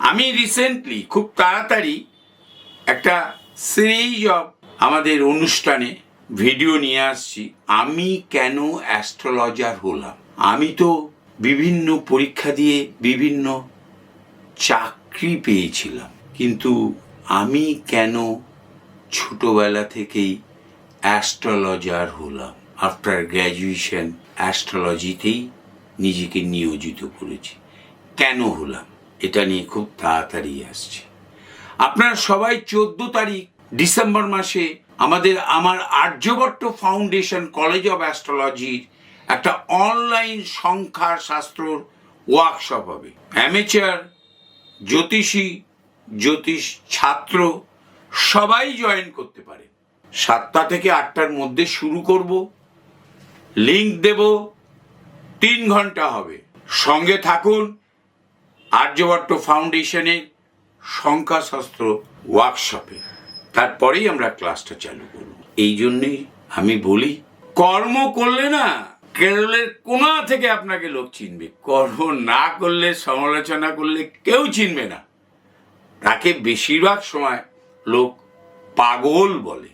আমি রিসেন্টলি খুব তাড়াতাড়ি একটা সিরিজ অফ আমাদের অনুষ্ঠানে ভিডিও নিয়ে আসছি। আমি কেন অ্যাস্ট্রোলজার হলাম? আমি তো বিভিন্ন পরীক্ষা দিয়ে বিভিন্ন চাকরি পেয়েছিলাম। কিন্তু আমি কেন ছোটবেলা থেকেই অ্যাস্ট্রোলজার হলাম? আফটার গ্র্যাজুয়েশন অ্যাস্ট্রোলজিতেই নিজেকে নিয়োজিত করেছি। কেন হলাম? এটা নিয়ে খুব তাড়াতাড়ি আসছে। আপনারা সবাই চোদ্দ তারিখ ডিসেম্বর মাসে আমাদের, আমার আর্যভট্ট ফাউন্ডেশন কলেজ অফ অ্যাস্ট্রোলজির একটা অনলাইন সংখ্যা শাস্ত্র ওয়ার্কশপ হবে। অ্যামেচার, জ্যোতিষী, জ্যোতিষ ছাত্র সবাই জয়েন করতে পারে। সাতটা থেকে আটটার মধ্যে শুরু করব, লিংক দেব, তিন ঘণ্টা হবে। সঙ্গে থাকুন আর্যভট্ট ফাউন্ডেশনের সংখ্যাশাস্ত্র ওয়ার্কশপে। তারপরেই আমরা ক্লাসটা চালু করব। এই জন্যই আমি বলি, কর্ম করলে না কেরলের কোনা থেকে আপনাকে লোক চিনবে। কর্ম না করলে, সমালোচনা করলে কেউ চিনবে না। তাকে বেশিরভাগ সময় লোক পাগল বলে।